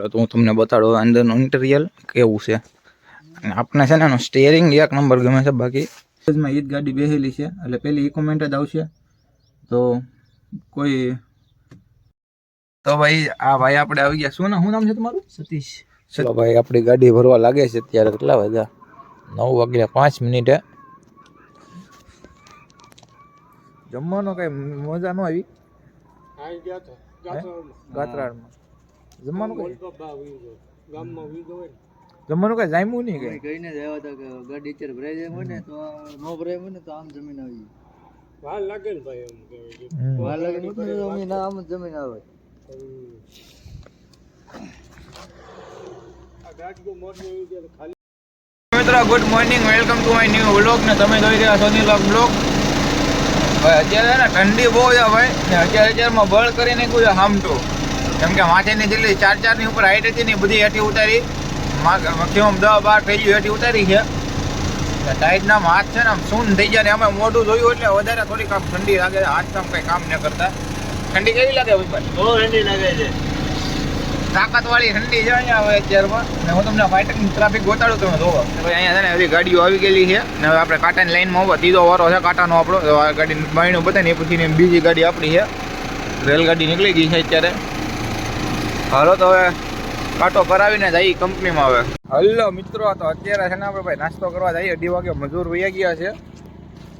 એટલે તો હું તમને બતાડું અંદરનું ઇન્ટિરિયર કેવું છે. અને આપણે છે ને એનું સ્ટેરિંગ એક નંબર ગમે છે બાકી. માં ઈ જ ગાડી બેસેલી છે એટલે પેલી ઈ કોમેન્ટ જ આવશે. તો કોઈ તો ભાઈ આ ભાઈ આપણે આવી ગયા. શું ના શું નામ છે તમારું? સતીશ. ચલો ભાઈ આપણી ગાડી ભરવા લાગે છે અત્યારે કેટલા વાગ્યા? નવ વાગ્યા પાંચ મિનિટે. જમવાનો કઈ મજા ન આવી. ગાત્રાળમાં. જમવાનું કઈ? જમવાનું કઈ? જામ્યું નહીં કઈ? કહીને જ આવ્યા હતા કે ગાડી અત્યારે ભરાઈ જાય હોય ને તો નો ભરાય હોય ને તો આમ જમીન આવી વાલ લાગે ને તો અમે ના આમ જ જમીન આવે. મિત્રો good morning welcome to my new vlog ને તમે જોઈ રહ્યા છો નીલોક બ્લોગ ભાઈ અત્યારે ને ઠંડી બહુ છે ભાઈ ને અત્યારે અત્યારમાં બળ કરી નાખ્યું છે હામટું. કેમ કે માથેની જેટલી ચાર ચારની ઉપર હાઈટ હતી ને બધી હેઠી ઉતારી. મેક્સિમમ દસ બાર થઈ ગયું હેઠી ઉતારી છે. ટાઈટના હાથ છે ને આમ સૂન થઈ જાય ને અમે મોઢું જોયું એટલે વધારે થોડીક આમ ઠંડી લાગે હાથ આમ કંઈ કામ ન કરતા. ઠંડી કેવી લાગે ભાઈ બહુ ઠંડી લાગે છે. તાકાતવાળી ઠંડી છે અહીંયા હવે અત્યારમાં. ને હું તમને ફાઇટરની ટ્રાફિક ગોતાડું તમે જોવો. ભાઈ અહીંયા છે ને બધી ગાડીઓ આવી ગયેલી છે. ને હવે આપણે કાંટાની લાઈનમાં ઊભા. ત્રીજો વારો છે કાંટાનો આપણો. ગાડી બાયણું બતાવીને એ પછી બીજી ગાડી આપણી છે. રેલગાડી નીકળી ગઈ છે અત્યારે. હાલો તો હવે કાંટો કરાવીને જઈ કંપનીમાં હવે. હલો મિત્રો તો અત્યારે છે ને આપણે ભાઈ નાસ્તો કરવા જઈએ. અઢી વાગે મજૂર વહી ગયા છે.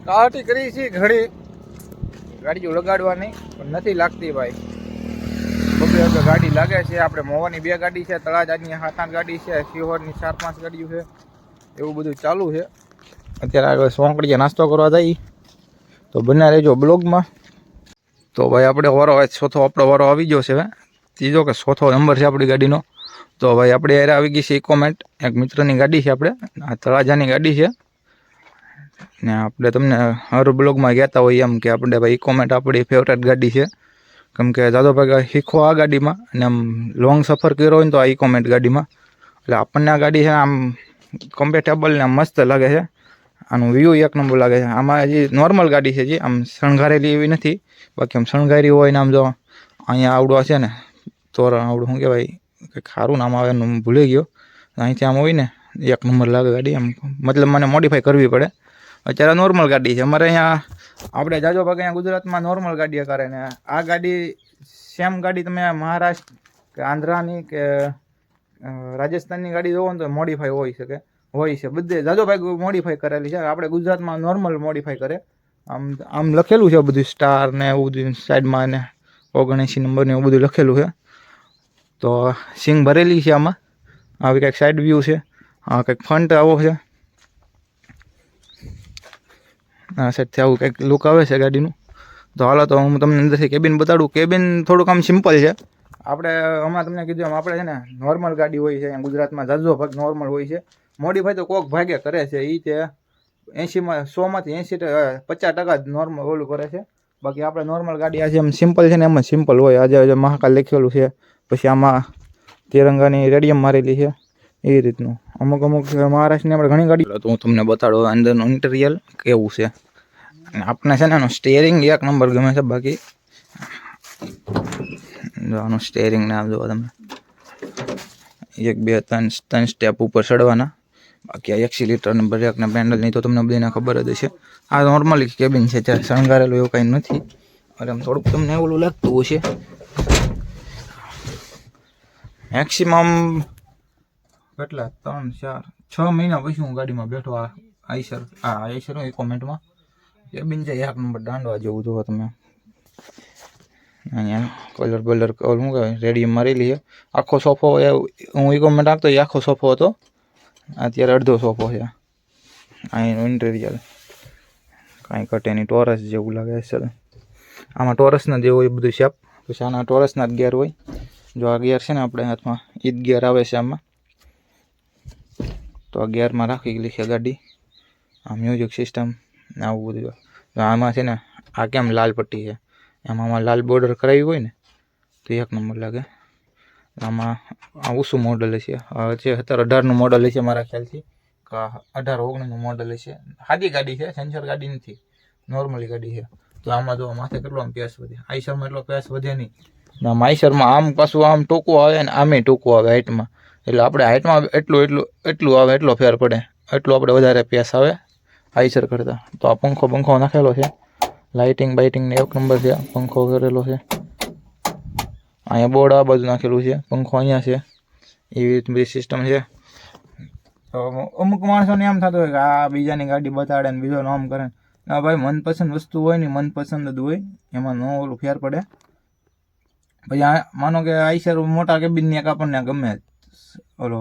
કાટી કરી છે ઘડી. ગાડીઓ લગાડવાની પણ નથી લાગતી ભાઈ. બબે બબે ગાડી લાગે છે. આપણે મોવાની બે ગાડી છે, તળાજાની સાત આઠ ગાડી છે સિહોરની ચાર પાંચ ગાડીઓ છે. એવું બધું ચાલુ છે. અત્યારે આગળ સોંકડીએ નાસ્તો કરવા જઈ તો બને રહેજો બ્લોગમાં. તો ભાઈ આપણે વારો હવે ચોથો આપણો વારો આવી ગયો છે હવે ત્રીજો કે ચોથો નંબર છે આપણી ગાડીનો. તો ભાઈ આપણે યારે આવી ગઈ છે ઇકોમેન્ટ એક મિત્રની ગાડી છે આપણે. આ તળાજાની ગાડી છે. ને આપણે તમને હર બ્લોગમાં કહેતા હોઈએ એમ કે આપણે ભાઈ ઇકોમેન્ટ આપણી ફેવરેટ ગાડી છે. કેમ કે દાદો ભાઈ શીખો આ ગાડીમાં. અને આમ લોંગ સફર કર્યો હોય ને તો આ ઇકોમેન્ટ ગાડીમાં. એટલે આપણને આ ગાડી છે આમ કમ્ફર્ટેબલ ને મસ્ત લાગે છે. આનું વ્યૂ એક નંબર લાગે છે. આમાં હજી નોર્મલ ગાડી છે જે આમ શણગારેલી એવી નથી. બાકી આમ શણગારી હોય ને આમ જો અહીંયા આવડો છે ને. તોરણ આવડું, શું કહેવાય કંઈક સારું નામ આવે એનું ભૂલી ગયો. અહીંથી આમ હોય ને એક નંબર લાગે ગાડી, આમ મતલબ મને મોડિફાઈ કરવી પડે. અત્યારે નોર્મલ ગાડી છે. અમારે અહીંયા, આપણે જાજો ભાગે અહીંયા ગુજરાતમાં નોર્મલ ગાડીઓ કરે ને. આ ગાડી સેમ ગાડી તમે મહારાષ્ટ્ર કે આંધ્રાની કે રાજસ્થાનની ગાડી જોવો ને તો મોડિફાઈ હોઈ શકે. હોય છે. બધે જાજો ભાઈ મોડિફાઈ કરેલી છે. આપણે ગુજરાતમાં નોર્મલ મોડિફાઈ કરે. આમ આમ લખેલું છે બધું સ્ટાર ને એવું બધું સાઈડમાં ને ઓગણએંસી નંબર ને એવું બધું લખેલું છે. તો સિંગ ભરેલી છે આમાં. આવી કંઈક સાઈડ વ્યૂ છે. આ કંઈક ફ્રન્ટ આવો છે. આ સાઈડથી આવું કંઈક લુક આવે છે ગાડીનું. તો હાલો, તો હું તમને અંદરથી કેબિન બતાડું. કેબિન થોડુંક આમ સિમ્પલ છે. આપણે હમણાં તમને કીધું એમ, આપણે છે ને નોર્મલ ગાડી હોય છે. ગુજરાતમાં જાજો ભાગ નોર્મલ હોય છે. મોડીફાઈ તો કોક ભાગે કરે છે. એ તે એંશીમાં, સોમાંથી એંશી પચાસ ટકા જ નોર્મલ ઓલું કરે છે. બાકી આપણે નોર્મલ ગાડી આજે એમ સિમ્પલ છે ને એમ સિમ્પલ હોય. આજે આજે મહાકાલ લખેલું છે. પછી આમાં તિરંગાની રેડિયમ મારેલી છે, એ રીતનું. અમુક અમુક મહારાષ્ટ્રની આપણે ઘણી ગાડી તો હું તમને બતાડો, અંદરનું ઇન્ટિરિયર કેવું છે? અને આપણે છે ને એનું સ્ટેરિંગ એક નંબર ગમે છે, બાકી આનું સ્ટેરિંગ ને આમ જોવા તમે. એક, બે, ત્રણ ત્રણ સ્ટેપ ઉપર ચડવાના. બાકી આ એકસી ને બ્રેક ને પેન્ડલ નહીં તો તમને બધાને ખબર જ હશે. આ નોર્મલી કેબિન છે, ત્યાં શણગારેલું એવું કંઈ નથી. અરે આમ થોડુંક તમને એવું લાગતું હશે. મેક્સિમમ કેટલા? ત્રણ, ચાર, છ મહિના પછી હું ગાડીમાં બેઠો આ આઈસર આ આઈસર હોય કોમેન્ટમાં. એ બિન જાય એક નંબર દાંડવા જેવું જોવો તમે. અહીંયા કલર બલર ઓલું શું કહેવાય? રેડિયમ મારેલી છે. આખો સોફો એ હું કોમેન્ટ આપતો એ આખો સોફો હતો. અત્યારે અડધો સોફો છે. અહીંનું ઇન્ટેરિયર કાંઈ કટે નહીં, ટોરસ જેવું લાગે છે. આમાં ટોરસના જે હોય એ બધું શેપ પછી આના ટોરસના જ ગેર હોય. જો આ ગિયર છે ને આપણે હાથમાં જ ગિયર આવે છે આમાં. તો આ ગિયરમાં રાખી છે ગાડી. આ મ્યુઝિક સિસ્ટમ ને આવું બધું તો આમાં છે ને, આ કેમ લાલ પટ્ટી છે? એમાં આમાં લાલ બોર્ડર કરાવી હોય ને, તો એક નંબર લાગે. આમાં આ ઓછું મોડલ છે. છે અત્યારે અઢારનું મોડલ છે મારા ખ્યાલથી. અઢાર ઓગણીસનું મોડલ છે. સાદી ગાડી છે, સેન્સર ગાડી નથી. નોર્મલી ગાડી છે. તો આમાં જો માથે કેટલો આમ પેસ વધે? આઈસરમાં એટલો પેસ વધે નહીં. ના માઈસરમાં આમ પાછું આમ ટૂંકું આવે ને આમે ટૂંકું આવે હાઇટમાં. એટલે આપણે હાઇટમાં એટલું એટલું એટલું આવે, એટલો ફેર પડે. એટલું આપણે વધારે પેસ આવે આઈસર કરતાં. તો આ પંખો પંખો નાખેલો છે. લાઇટિંગ બાઇટિંગને એક નંબર છે. પંખો કરેલો છે. અહીંયા બોર્ડ આ બાજુ નાખેલું છે. પંખો અહીંયા છે. એવી રીતની બધી સિસ્ટમ છે. તો અમુક માણસોને એમ થતું હોય કે આ બીજાની ગાડી બતાડે ને બીજો નામ કરે ના ભાઈ, મનપસંદ વસ્તુ હોય ને મનપસંદ જ હોય. એમાં ન ઓલું ફેર પડે. પછી આ, માનો કે આઈસર મોટા કેબિનની એક આપણને ગમે ઓલો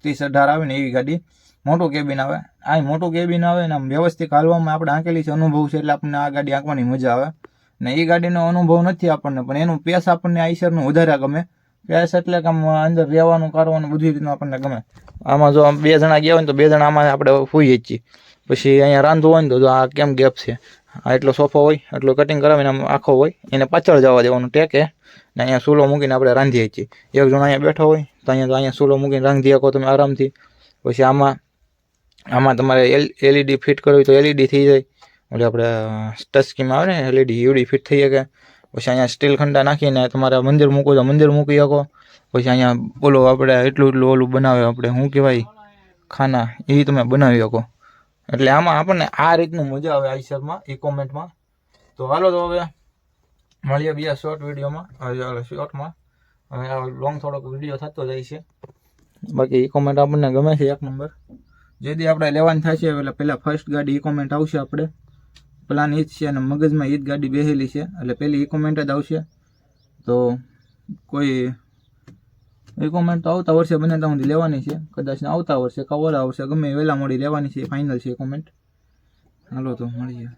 ત્રીસ અઢાર આવે ને એવી ગાડી. મોટું કેબિન આવે. આ મોટું કેબિન આવે ને આમ વ્યવસ્થિત હાલવામાં આપણે આંકેલી છે, અનુભવ છે એટલે આપણને આ ગાડી આંકવાની મજા આવે. ને એ ગાડીનો અનુભવ નથી આપણને, પણ એનું પેસ આપણને આઈસરનું વધારે ગમે. પેસ એટલે કે આમ અંદર રહેવાનું કરવાનું બધી રીતનું આપણને ગમે. આમાં જો બે જણા ગયા હોય ને તો બે જણા આમાં આપણે ફૂઈ જ છીએ. પછી અહીંયા રાંધવું હોય ને તો આ કેમ ગેપ છે? એટલો સોફો હોય એટલો કટિંગ કરાવીને આમ આખો હોય, એને પાછળ જવા દેવાનું ટેકે. ને અહીંયા સૂલો મૂકીને આપણે રાંધીએ છીએ. એક જણા અહીંયા બેઠો હોય, તો અહીંયા તો અહીંયા સૂલો મૂકીને રાંધી શકો તમે આરામથી. પછી આમાં આમાં તમારે એલ એલઈડી ફિટ કરવી તો એલઈડી થઈ જાય. એટલે આપણે ટચ આવે ને એલઈડી યુડી ફિટ થઈ શકે. પછી અહીંયા સ્ટીલ ખંડા નાખીને તમારે મંદિર મૂકવું તો મંદિર મૂકી શકો. પછી અહીંયા બોલો આપણે એટલું એટલું ઓલું બનાવે આપણે, શું કહેવાય? ખાના, એ તમે બનાવી શકો. એટલે આમાં આપણને આ રીતનું મજા આવે આઈસરમાં એ કોમેન્ટમાં. તો હાલો તો હવે મળીએ બીજા શોર્ટ વિડીયોમાં શોર્ટમાં હવે આ લોંગ થોડોક વીડિયો થતો જાય છે. બાકી ઈ કોમેન્ટ આપણને ગમે છે એક નંબર જેથી આપણે લેવાનું થશે, એટલે પહેલાં ફર્સ્ટ ગાડી ઈ કોમેન્ટ આવશે આપણે. પ્લાન એ જ છે અને મગજમાં એ જ ગાડી બેસેલી છે. એટલે પહેલી ઈ કોમેન્ટ જ આવશે. તો કોઈ એ તો આવતા વર્ષે બને ત્યાં સુધી લેવાની છે. કદાચ આવતા વર્ષે કવર આવશે ગમે વહેલા મોડી લેવાની છે. ફાઇનલ છે કોમેન્ટ હાલો તો મળીએ.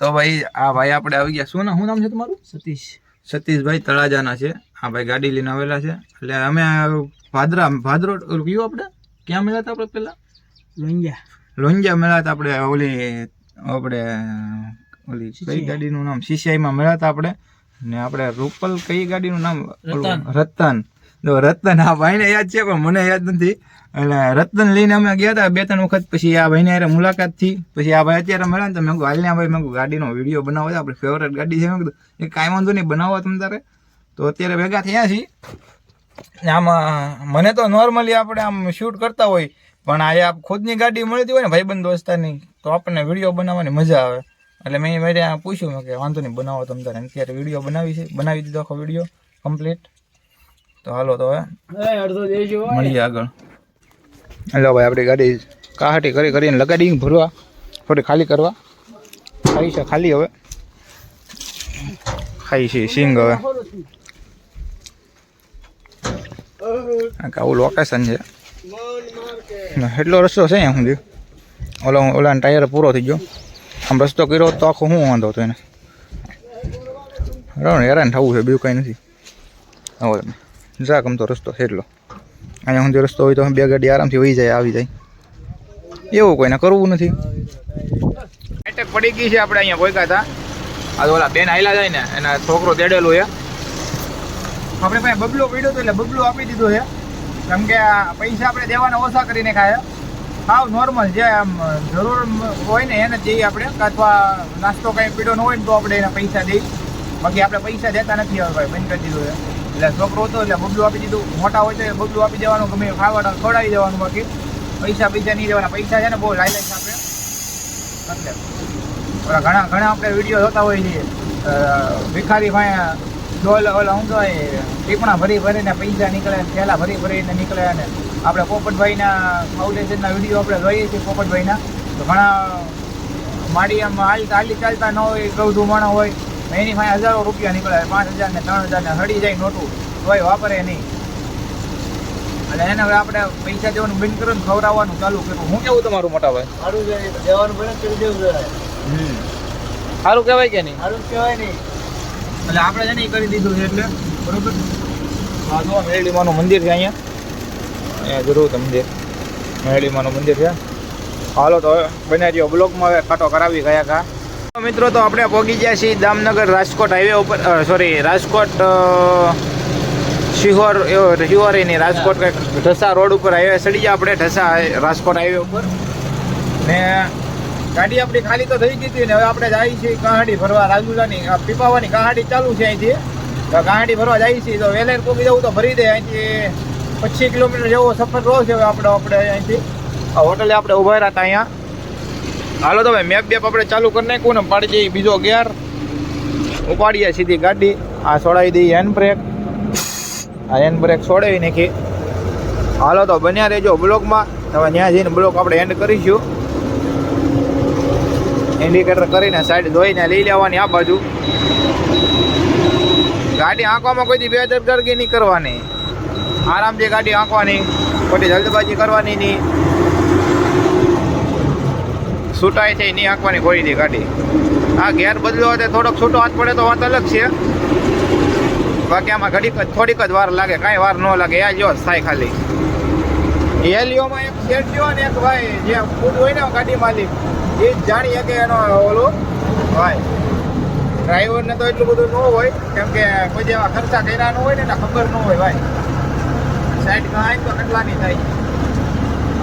તો ભાઈ આ ભાઈ આપણે આવી ગયા. શું શું નામ છે તમારું? સતીશ. સતીશભાઈ તળાજાના છે. આ ભાઈ ગાડી લઈને આવેલા છે. એટલે અમે ભાદરા ભાદરો ગયું આપણે? ક્યાં મળ્યા હતા આપણે પેલા લોંજા લોંજા મળ્યા હતા આપણે ઓલી આપણે ઓલી કઈ ગાડીનું નામ? સીસીઆઈમાં મળ્યા હતા આપણે. ને આપણે રૂપલ કઈ ગાડીનું નામ રતન. તો રતન આ ભાઈને યાદ છે પણ મને યાદ નથી. એટલે રતન લઈને અમે ગયા હતા બે ત્રણ વખત. પછી આ ભાઈને હારે મુલાકાતથી. પછી આ ભાઈ અત્યારે મળ્યા ને તો મેં હાલને હાલ ભાઈ મેં ગાડીનો વીડિયો બનાવો છે આપણી ફેવરેટ ગાડી છે. મેં કીધું એ કાંઈ વાંધો નહીં બનાવો તમે તારે. તો અત્યારે ભેગા થયા છીએ. આમાં મને તો નોર્મલી આપણે આમ શૂટ કરતા હોય પણ આ આપ ખુદની ગાડી મળતી હોય ને ભાઈબંધ દોસ્તારની તો આપણને વીડિયો બનાવવાની મજા આવે. એટલે મેં મેં ત્યાં પૂછ્યું મેં કે વાંધો નહીં બનાવો તમે તારે. અત્યારે વીડિયો બનાવી છે. બનાવી દીધો આખો વીડિયો કમ્પ્લીટ તો હાલો તો હવે અડધો દેજો મળીએ આગળ. એટલે ભાઈ આપણી ગાડી કાહટી કરી કરીને લગાડી ભરવા. થોડી ખાલી કરવા. ખાઈ છે ખાલી હવે. ખાઈ છે સિંગ હવે. આવું લોકેશન છે. ને એટલો રસ્તો છે અહીંયા સુધી. ઓલો ઓલાનો ટાયર પૂરો થઈ ગયો. આમ રસ્તો કર્યો તો આખો શું વાંધો હતો એને. હેરાન થવું છે, બીજું કંઈ નથી. હવે જા તો રસ્તો છે એટલો. અહીંયા સુધી રસ્તો હોય તો બે ગાડી આરામથી વહી જાય, આવી જાય. એવું કોઈને કરવું નથી. એટેક પડી ગઈ છે આપણે અહીંયા કોઈ હતા. આ તો ઓલા બેન આયલા જાય ને, એના છોકરો દેડેલો છે. આપણે ભાઈ બબલો પડ્યો હતો એટલે બબલો આપી દીધો છે. કેમ કે પૈસા આપણે દેવાના ઓછા કરીને ખાય. હાવ નોર્મલ જે આમ જરૂર હોય ને એને જ દઈએ આપણે અથવા નાસ્તો કંઈ પીડો ન હોય ને તો આપણે એને પૈસા દઈએ બાકી આપણે પૈસા દેતા નથી હવે ભાઈ, બંધ કરી દીધું એટલે છોકરો હતો એટલે બબલું આપી દીધું. મોટા હોય તો એ બબલું આપી દેવાનું, ગમે ખાવા ખવડાવી દેવાનું બાકી. પૈસા પૈસા નહીં દેવાના. પૈસા છે ને બહુ લાઈ આપણે. એટલે. ઘણા ઘણા આપણે વીડિયો જોતા હોઈએ છીએ ભિખારી ભાઈ ડોલ ઓલા હું તો ટીપણા ભરી ભરીને પૈસા નીકળે થેલા ભરી ભરીને નીકળે અને આપણે પોપટભાઈના ફાઉન્ડેશનના વીડિયો આપણે જોઈએ છીએ પોપટભાઈના. તો ઘણા માડી આમ હાલતા હાલી ચાલતા ન હોય ગૌધું માણસ હોય એની પાસે હજારો રૂપિયા નીકળે પાંચ હજાર ને ત્રણ હજાર ને હડી જાય નોટું તોય વાપરે નહીં. એટલે એને હવે આપણે પૈસા દેવાનું બંધ કરીને ખવડાવવાનું ચાલુ કર્યું. હું કેવું તમારું મોટા ભાઈ? સારું દેવાનું બંધ કરી દેવું સારું કહેવાય કે નહીં? સારું કહેવાય નહીં. એટલે આપણે છે ને એ કરી દીધું છે એટલે, બરોબર? હા, જો, મેરડીમાનું મંદિર છે અહીંયા. અહીંયા જરૂર મંદિર. મેરડીમાનું મંદિર છે. હાલો, તો બને રહ્યો બ્લોકમાં હવે કાંટો કરાવી ગયા કા. મિત્રો, તો આપણે પહોંચી ગયા છીએ દામનગર રાજકોટ હાઈવે ઉપર સોરી રાજકોટ શિહોર શિહોર નહીં રાજકોટ કંઈક ઢસા રોડ ઉપર હાઈવે ચડી જાય આપણે ઢસા રાજકોટ હાઈવે ઉપર. ને ગાડી આપણી ખાલી તો થઈ ગઈ હતી ને હવે આપણે જઈએ છીએ કહાડી ભરવા રાજુલાની પીપાવાની કહાડી ચાલુ છે અહીંથી. તો કહાડી ભરવા જઈએ છીએ, તો વેલેર કોકી જવું તો ભરી દે, અહીંથી પચીસ કિલોમીટર જેવો સફર રહ્યો છે હવે આપણે આપણે અહીંથી. હોટલે આપણે ઊભા રહ્યા હતા અહીંયા. હાલો તો ભાઈ મેપ બેપ આપણે ચાલુ કરી નાખ્યું ને પાડી દઈએ બીજો ગેર ઉપાડીએ સીધી ગાડી. આ છોડાવી દઈએ હેન્ડ બ્રેક આ હેન્ડ બ્રેક છોડાવી નાખી હાલો તો બન્યા રહેજો બ્લોકમાં તમે ત્યાં જઈને બ્લોક આપણે એન્ડ કરીશું. ઇન્ડિકેટર કરીને સાઈડ ધોઈને લઈ લેવાની આ બાજુ. ગાડી આંકવામાં કોઈ દી બેદરકારી નહીં કરવાની. આરામથી ગાડી આંકવાની ખોટી જલ્દબાજી કરવાની નહીં. છૂટાય છે, નહીં આંકવાની કોઈ દી ગાડી. આ ગેર બદલ્યો હોય થોડોક છૂટો હાથ પડે તો વાત અલગ છે. બાકી આમાં ઘડીક થોડીક જ વાર લાગે, કાંઈ વાર ન લાગે, આ જો થાય ખાલી. એલિયોમાં એક શેઠ થયો ને એક ભાઈ, જે ફૂડ હોય ને ગાડી માલિક, એ જ જાણીએ કે એનો ઓલો ભાઈ. ડ્રાઈવરને તો એટલું બધું ન હોય, કેમ કે કોઈ જેવા ખર્ચા કર્યા ન હોય ને એને ખબર ન હોય ભાઈ. સાઈડ કાંઈ તો કેટલાની થાય.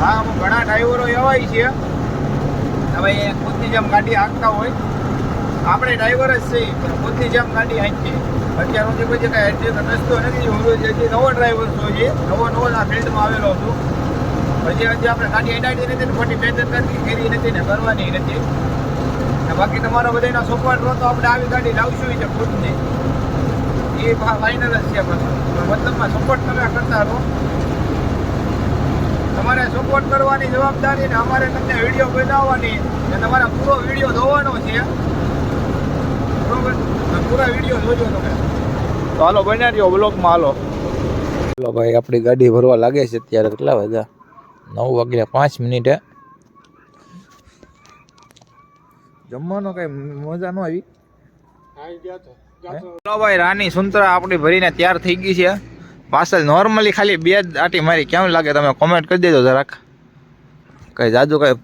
હા, અમુક ઘણા ડ્રાઈવરો એવા છે. હવે ખુદની જેમ ગાડી હાંકતા હોય. આપણે ડ્રાઈવર જ છીએ, પણ ખુદની જેમ ગાડી હાંકીએ. અત્યાર સુધી કોઈ કાંઈ એડજસ્ટ રસ્તો નથી હું હજી નવો ડ્રાઈવર છું હજી નવો નવો આ ફિલ્ડમાં આવેલો છું હજી હજી આપણે ગાડી અડાડી નથી ખોટી બેદરકારી કરી નથી ને કરવાની નથી. બાકી તમારો બધાનો સપોર્ટ રહો તો આપણે આવી ગાડી લાવશું છે ખુદની. એ ફાઇનલ જ છે મતલબમાં સપોર્ટ તમે કરતા રહો. તમારે સપોર્ટ કરવાની જવાબદારી ને અમારે તમને વીડિયો બનાવવાની ને તમારા પૂરો વીડિયો જોવાનો છે. બરોબર? પૂરા વીડિયો જોજો તમે. તો હાલો બન્યા રહ્યો બ્લોગમાં હાલો. હાલો ભાઈ, આપણી ગાડી ભરવા લાગે છે અત્યારે કેટલા વાગ્યા? નવ વાગ્યા પાંચ મિનિટે. જમવાનો કઈ મજા ન આવી? ચલો ભાઈ રાની સુંતરા આપણી ભરીને તૈયાર થઈ ગઈ છે. પાછળ નોર્મલી ખાલી બે જ આટી મારી કેમ લાગે તમે કોમેન્ટ કરી દેજો જરાક. કઈ જાજુ કઈ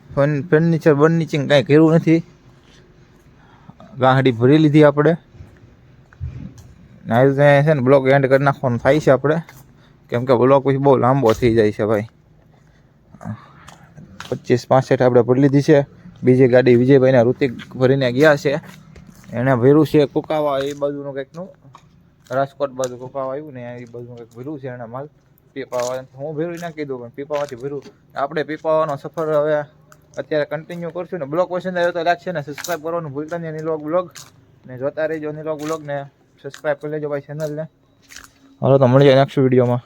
ફર્નિચર બર્નિચિંગ કઈ કર્યું નથી. ગાડી ભરી લીધી આપણે. ના છે ને બ્લોક એન્ડ કરી નાખવાનું થાય છે આપણે. કેમ કે બ્લોક પછી બહુ લાંબો થઈ જાય છે ભાઈ. પચીસ, પાસઠ આપણે ભરી લીધી છે. બીજી ગાડી વિજયભાઈના ઋતિક ભરીને ગયા છે. એણે ભર્યું છે કુકાવા, એ બાજુનું કંઈકનું. રાજકોટ બાજુ કુકાવા આવ્યું ને, એ બાજુનું કંઈક ભર્યું છે એના માલ. પીપાવા હું ભર્યું ના કીધું પણ પીપાવાથી ભર્યું. આપણે પીપાવાનો સફર હવે અત્યારે કન્ટિન્યુ કરશું ને. બ્લોગ પસંદ આવ્યો તો લાગશે ને સબસ્ક્રાઈબ કરવાનું ભૂલતા નહીં, નીલોગ બ્લોગ. ને જોતા રહેજો નીલોગ બ્લોગ ને સબસ્ક્રાઈબ કરી લેજો ભાઈ ચેનલને હાલો તો મળી જાય નેક્સ્ટ વિડીયોમાં